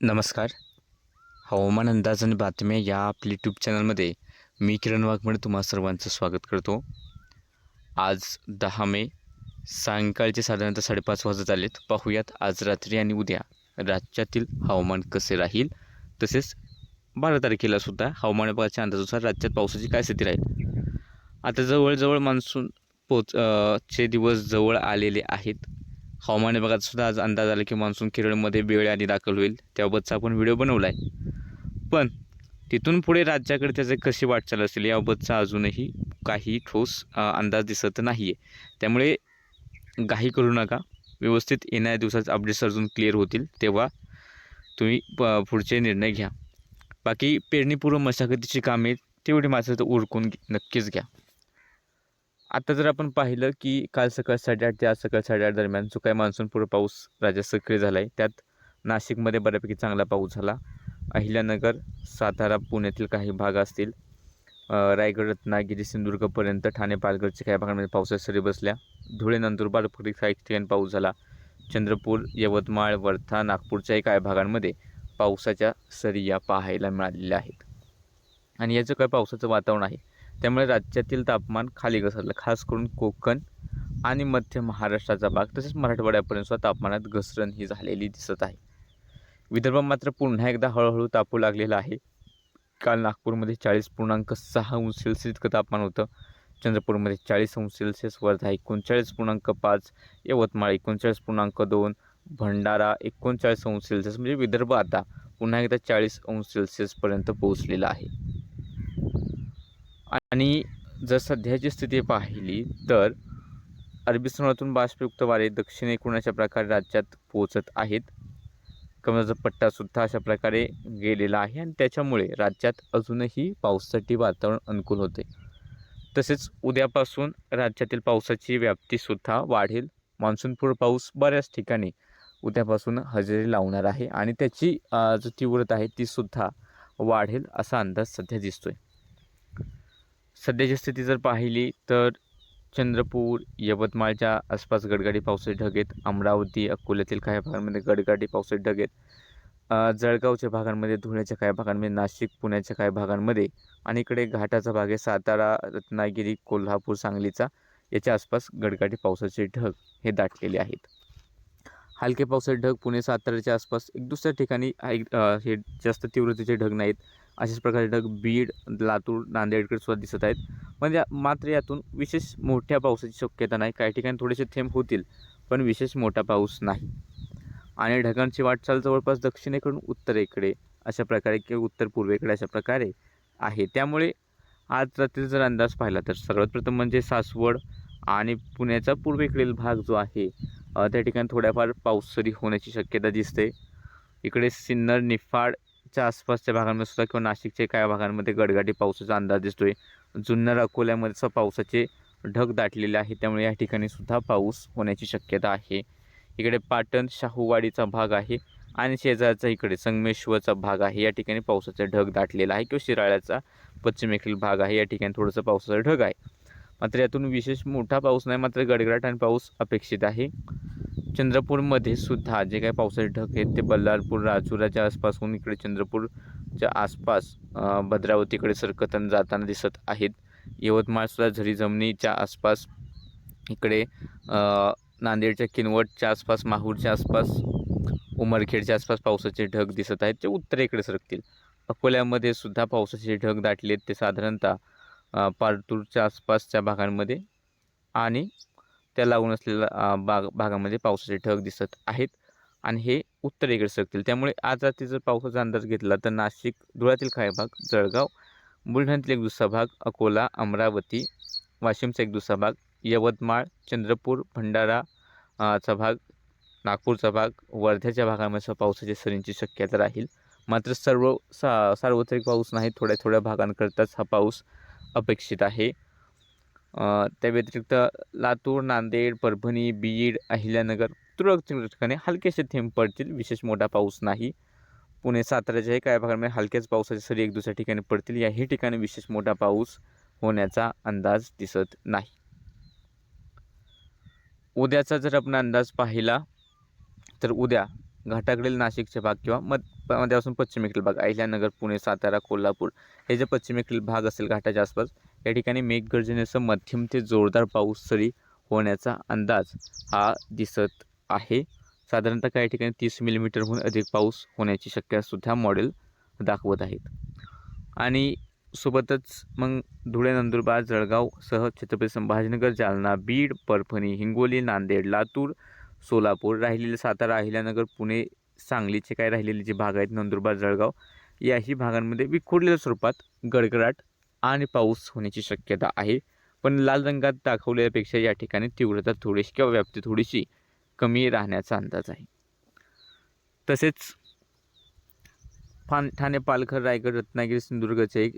नमस्कार. हवामान अंदाज आणि बातम्या या आपल्या यूट्यूब चॅनलमध्ये मी किरण वाघमडे तुम्हा सर्वांचं स्वागत करतो. आज दहा मे सायंकाळचे साधारणतः साडेपाच वाजत आलेत. पाहूयात आज रात्री आणि उद्या. राज्यातील हवामान कसे राहील? तसेच बारा तारखेला सुद्धा हवामान विभागाच्या अंदाजानुसार राज्यात पावसाची काय स्थिती राहील? आता जवळजवळ मान्सून पोच चे दिवस जवळ आलेले आहेत. हवामान विभागात सुद्धा आज अंदाज आला की मान्सून केरळमध्ये वेळ आणि दाखल होईल. त्याबाबतचा आपण व्हिडिओ बनवला आहे पण तिथून पुढे राज्याकडे त्याचे कशी वाटचाल असेल याबाबतचा अजूनही काही ठोस अंदाज दिसत नाही आहे त्यामुळे घाई करू नका. व्यवस्थित येणाऱ्या दिवसात अपडेट्स अजून क्लिअर होतील तेव्हा तुम्ही प पुढचे निर्णय घ्या. बाकी पेरणीपूर्व मशागतीची कामे तेवढी मात्र तर उरकून घे- नक्कीच घ्या. आता जर आपण पाहिलं की काल सकाळ साडेआठ ते आज सकाळ साडेआठ दरम्यान जो काही मान्सूनपूर्व पाऊस राज्यात सक्रिय झाला आहे त्यात नाशिकमध्ये बऱ्यापैकी चांगला पाऊस झाला. अहिल्यानगर सातारा पुण्यातील काही भाग असतील रायगड रत्नागिरी सिंधुदुर्गपर्यंत ठाणे पालघरच्या काही भागांमध्ये पावसाच्या सरी बसल्या. धुळे नंदुरबार पुढे काही ठिकाणी पाऊस झाला. चंद्रपूर यवतमाळ वर्धा नागपूरच्याही काही भागांमध्ये पावसाच्या सरी या पाहायला मिळालेल्या आहेत. आणि याचं काय पावसाचं वातावरण आहे? त्यामुळे राज्यातील तापमान खाली घसरलं. खास करून कोकण आणि मध्य महाराष्ट्राचा भाग. तसेच मराठवाड्यापर्यंत तापमानात घसरण ही झालेली दिसत आहे. विदर्भ मात्र पुन्हा एकदा हळूहळू तापू लागलेला आहे. काल नागपूरमध्ये चाळीस पूर्णांक सहा अंश सेल्सिअस इतकं तापमान होतं. चंद्रपूरमध्ये चाळीस अंश सेल्सिअस वर्धा एकोणचाळीस पूर्णांक पाच यवतमाळ एकोणचाळीस पूर्णांक दोन भंडारा एकोणचाळीस अंश सेल्सिअस. म्हणजे विदर्भ आता पुन्हा एकदा चाळीस अंश सेल्सिअसपर्यंत पोहोचलेला आहे. आणि जर सध्याची स्थिती पाहिली तर अरबी समुद्रातून बाष्पयुक्त वारे दक्षिणेकडून अशा प्रकारे राज्यात पोहोचत आहेत? कमलाचा पट्टासुद्धा अशा प्रकारे गेलेला आहे आणि त्याच्यामुळे राज्यात अजूनही पावसासाठी वातावरण अनुकूल होते. तसेच उद्यापासून राज्यातील पावसाची व्याप्तीसुद्धा वाढेल. मान्सूनपूर्व पाऊस बऱ्याच ठिकाणी उद्यापासून हजेरी लावणार आहे आणि त्याची जी तीव्रता आहे तीसुद्धा वाढेल असा अंदाज सध्या दिसतोय. सध्याची स्थिती जर पाहिली तर चंद्रपूर यवतमाळच्या आसपास गडगाडी पावसाचे ढग आहेत. अमरावती अकोल्यातील काही भागांमध्ये गडगाडी पावसाचे ढग आहेत. जळगावच्या भागांमध्ये धुळ्याच्या काही भागांमध्ये नाशिक पुण्याच्या काही भागांमध्ये आणि इकडे घाटाचा भाग आहे सातारा रत्नागिरी कोल्हापूर सांगलीचा याच्या आसपास गडगाडी पावसाचे ढग हे दाटलेले आहेत. हलके पावसाचे ढग पुणे साताराच्या आसपास एक दुसऱ्या ठिकाणी हे जास्त तीव्रतेचे ढग नाहीत. अशाच प्रकारे ढग बीड लातूर नांदेडकडे सुद्धा दिसत आहेत. म्हणजे मात्र यातून विशेष मोठ्या पावसाची शक्यता नाही. काही ठिकाणी थोडेसे थेंब होतील पण विशेष मोठा पाऊस नाही. आणि ढगांची वाटचाल जवळपास दक्षिणेकडून उत्तरेकडे अशा प्रकारे किंवा उत्तर पूर्वेकडे अशा प्रकारे आहे. त्यामुळे आज रात्री जर अंदाज पाहिला तर सर्वात प्रथम म्हणजे सासवड आणि पुण्याचा पूर्वेकडील भाग जो आहे त्या ठिकाणी थोड्याफार पाऊससरी होण्याची शक्यता दिसते. इकडे सिन्नर निफाड निफाडच्या आसपासच्या भागांमध्ये सुद्धा किंवा नाशिकच्या काही भागांमध्ये गडगाटी पावसाचा अंदाज दिसतो आहे जुन्नर अकोल्यामध्ये सुद्धा पावसाचे ढग दाटलेले आहे त्यामुळे या ठिकाणी सुद्धा पाऊस होण्याची शक्यता आहे. इकडे पाटण शाहूवाडीचा भाग आहे आणि शेजारचा इकडे संगमेश्वरचा भाग आहे. या ठिकाणी पावसाचा ढग दाटलेला आहे किंवा शिराळ्याचा पश्चिमेकडील भाग आहे. या ठिकाणी थोडंसं पावसाचा ढग आहे. मात्र यातून विशेष मोठा पाऊस नाही मात्र गडगडाट आणि पाऊस अपेक्षित आहे. चंद्रपूरमध्ये सुद्धा जे काही पावसाचे ढग आहेत ते बल्लारपूर राजुराच्या होऊन इकडे चंद्रपूरच्या आसपास भद्रावतीकडे सरकतन जाताना दिसत आहेत. यवतमाळसुद्धा झरी जमिनीच्या आसपास इकडे नांदेडच्या किनवटच्या आसपास माहूरच्या आसपास उमरखेडच्या आसपास पावसाचे ढग दिसत आहेत जे उत्तरेकडे सरकतील. अकोल्यामध्ये सुद्धा पावसाचे ढग दाटले आहेत ते साधारणतः पारतूरच्या आसपासच्या भागांमध्ये आणि त्या लागून असलेल्या बाग भागामध्ये पावसाचे ढग दिसत आहेत आणि हे उत्तरेकडे सरकतील. त्यामुळे आज रात्री जर पावसाचा अंदाज घेतला तर नाशिक धुळ्यातील काही भाग जळगाव बुलढाण्यातील एक दुसरा भाग अकोला अमरावती वाशिमचा एक दुसरा भाग यवतमाळ चंद्रपूर भंडारा चा भाग नागपूरचा भाग वर्ध्याच्या भागामध्ये पावसाच्या सरींची शक्यता राहील. मात्र सर्व सा सार्वत्रिक पाऊस नाही थोड्या थोड्या भागांकरताच हा पाऊस अपेक्षित आहे. त्या व्यतिरिक्त लातूर नांदेड परभणी बीड अहिल्यानगर तुरळक ठिकाणी हलकेसे थेंब पडतील. विशेष मोठा पाऊस नाही. पुणे साताऱ्याच्याही काही भागांमध्ये हलक्याच पावसाचे सरी एक दुसऱ्या ठिकाणी पडतील. याही ठिकाणी विशेष मोठा पाऊस होण्याचा अंदाज दिसत नाही. उद्याचा जर आपण अंदाज पाहिला तर उद्या घाटाकडील नाशिकचे भाग किंवा मध मध्यापासून पश्चिमेकडील भाग अहिल्यानगर पुणे सातारा कोल्हापूर हे जे पश्चिमेकडील भाग असेल घाटाच्या आसपास या ठिकाणी मेघगर्जनेसह मध्यम ते जोरदार पाऊस सरी होण्याचा अंदाज हा दिसत आहे. साधारणतः काही ठिकाणी तीस मिलीमीटरहून अधिक पाऊस होण्याची शक्यतासुद्धा मॉडेल दाखवत आहेत. आणि सोबतच मग धुळे नंदुरबार जळगावसह छत्रपती संभाजीनगर जालना बीड परभणी हिंगोली नांदेड लातूर सोलापूर राहिलेले सातारा अहिल्यानगर पुणे सांगलीचे काय राहिलेले जे भाग आहेत नंदुरबार जळगाव याही भागांमध्ये विखुरलेल्या स्वरूपात गडगडाट आणि पाऊस होण्याची शक्यता आहे. पण लाल रंगात दाखवलेल्यापेक्षा या ठिकाणी तीव्रता थोडीशी किंवा व्याप्ती थोडीशी कमी राहण्याचा अंदाज आहे. तसेच फान ठाणे पालघर रायगड रत्नागिरी सिंधुदुर्गचे एक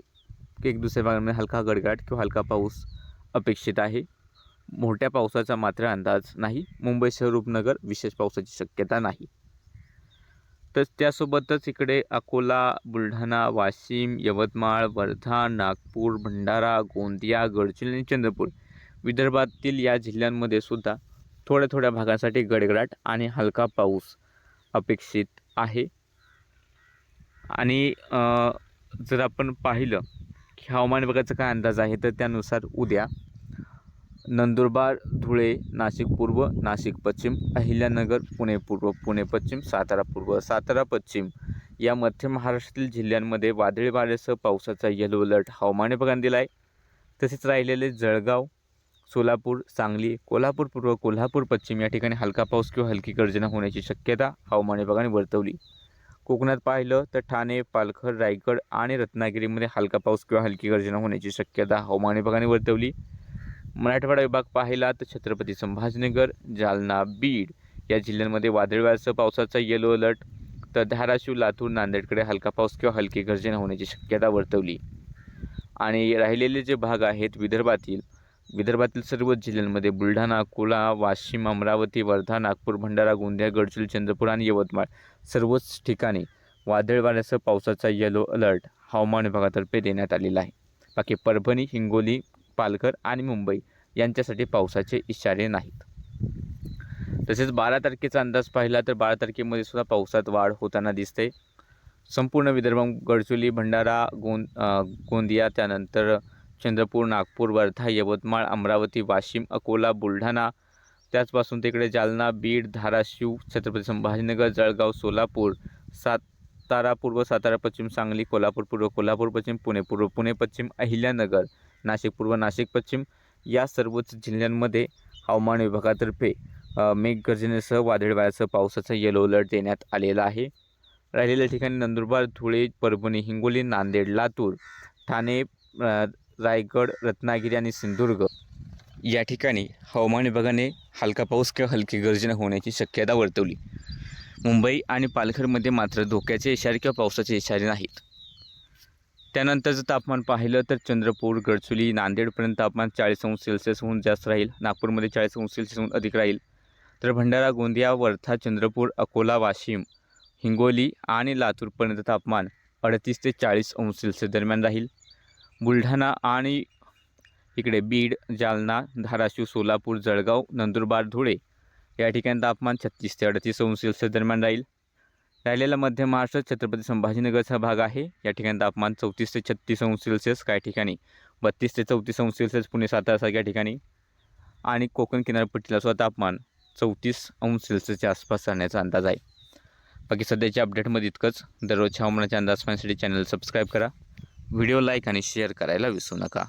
एक दुसऱ्या भागांमध्ये हलका गडगडाट किंवा हलका पाऊस अपेक्षित आहे. मोठ्या पावसाचा मात्र अंदाज नाही. मुंबईसह रूपनगर विशेष पावसाची शक्यता नाही. तर त्यासोबतच इकडे अकोला बुलढाणा वाशिम यवतमाळ वर्धा नागपूर भंडारा गोंदिया गडचिरोली आणि चंद्रपूर विदर्भातील या जिल्ह्यांमध्ये सुद्धा थोड्या थोड्या भागांसाठी गडगडाट आणि हलका पाऊस अपेक्षित आहे. आणि जर आपण पाहिलं की हवामान विभागाचा काय अंदाज आहे तर त्यानुसार उद्या नंदुरबार धुळे नाशिक पूर्व नाशिक पश्चिम अहिल्यानगर पुणे पूर्व पुणे पश्चिम सातारा पूर्व सातारा पश्चिम. या मध्य महाराष्ट्रातील जिल्ह्यांमध्ये वादळी वाऱ्यासह पावसाचा येलो अलर्ट हवामान विभागाने दिला आहे तसेच राहिलेले जळगाव सोलापूर सांगली कोल्हापूर पूर्व कोल्हापूर पश्चिम या ठिकाणी हलका पाऊस किंवा हलकी गर्जना होण्याची शक्यता हवामान विभागाने वर्तवली. कोकणात पाहिलं तर ठाणे पालघर रायगड आणि रत्नागिरीमध्ये हलका पाऊस किंवा हलकी गर्जना होण्याची शक्यता हवामान विभागाने वर्तवली. मराठवाडा विभाग पाहिला तर छत्रपती संभाजीनगर जालना बीड या जिल्ह्यांमध्ये वादळव्यासह पावसाचा येलो अलर्ट तर धाराशिव लातूर नांदेडकडे हलका पाऊस किंवा हलकी गर्जना होण्याची शक्यता वर्तवली. आणि राहिलेले जे भाग आहेत विदर्भातील विदर्भातील सर्व जिल्ह्यांमध्ये बुलढाणा अकोला वाशिम अमरावती वर्धा नागपूर भंडारा गोंदिया गडचिरोली चंद्रपूर आणि यवतमाळ सर्वच ठिकाणी वादळ वाऱ्यासह पावसाचा येलो अलर्ट हवामान विभागातर्फे देण्यात आलेला आहे. बाकी परभणी हिंगोली पालघर आणि मुंबई यांच्यासाठी पावसाचे इशारे नाहीत. तसेच बारा तारखेचा अंदाज पाहिला तर बारा तारखेमध्ये सुद्धा पावसात वाढ होताना दिसते. संपूर्ण विदर्भ गडचोली भंडारा गोंद गोंदिया त्यानंतर चंद्रपूर नागपूर वर्धा यवतमाळ अमरावती वाशिम अकोला बुलढाणा त्याचपासून तिकडे जालना बीड धाराशिव छत्रपती संभाजीनगर जळगाव सोलापूर सातारा पूर्व सातारा पश्चिम सांगली कोल्हापूर पूर्व कोल्हापूर पश्चिम पुणे पूर्व पुणे पश्चिम अहिल्यानगर नाशिक पूर्व नाशिक पश्चिम या सर्वच जिल्ह्यांमध्ये हवामान विभागातर्फे मेघगर्जनेसह वादळी वाऱ्यासह पावसाचा येलो अलर्ट देण्यात आलेला आहे. राहिलेल्या ठिकाणी नंदुरबार धुळे परभणी हिंगोली नांदेड लातूर ठाणे रायगड रत्नागिरी आणि सिंधुदुर्ग या ठिकाणी हवामान विभागाने हलका पाऊस किंवा हलकी गर्जना होण्याची शक्यता वर्तवली. मुंबई आणि पालघरमध्ये मात्र धोक्याचे इशारे किंवा पावसाचे इशारे नाहीत. त्यानंतरचं तापमान पाहिलं तर चंद्रपूर गडचुली नांदेडपर्यंत तापमान चाळीस अंश सेल्सिअसहून जास्त राहील. नागपूरमध्ये चाळीस अंश सेल्सिअसहून अधिक राहील. तर भंडारा गोंदिया वर्धा चंद्रपूर अकोला वाशिम हिंगोली आणि लातूरपर्यंत तापमान अडतीस ते चाळीस अंश सेल्सिअस दरम्यान राहील. बुलढाणा आणि इकडे बीड जालना धाराशिव सोलापूर जळगाव नंदुरबार धुळे या ठिकाणी तापमान छत्तीस ते अडतीस अंश सेल्सिअस दरम्यान राहील. राहिलेला मध्य महाराष्ट्र छत्रपती संभाजीनगरचा भाग आहे. या ठिकाणी तापमान चौतीस ते छत्तीस अंश सेल्सिअस काही ठिकाणी बत्तीस ते चौतीस अंश सेल्सिअस पुणे सातारासारख्या ठिकाणी आणि कोकण किनारपट्टीला सुद्धा तापमान चौतीस अंश सेल्सिअसच्या आसपास राहण्याचा अंदाज आहे. बाकी सध्याच्या अपडेटमध्ये इतकंच. दररोजच्या हवामानाच्या अंदाज पाहण्यासाठी चॅनल सबस्क्राईब करा. व्हिडिओ लाईक आणि शेअर करायला विसरू नका.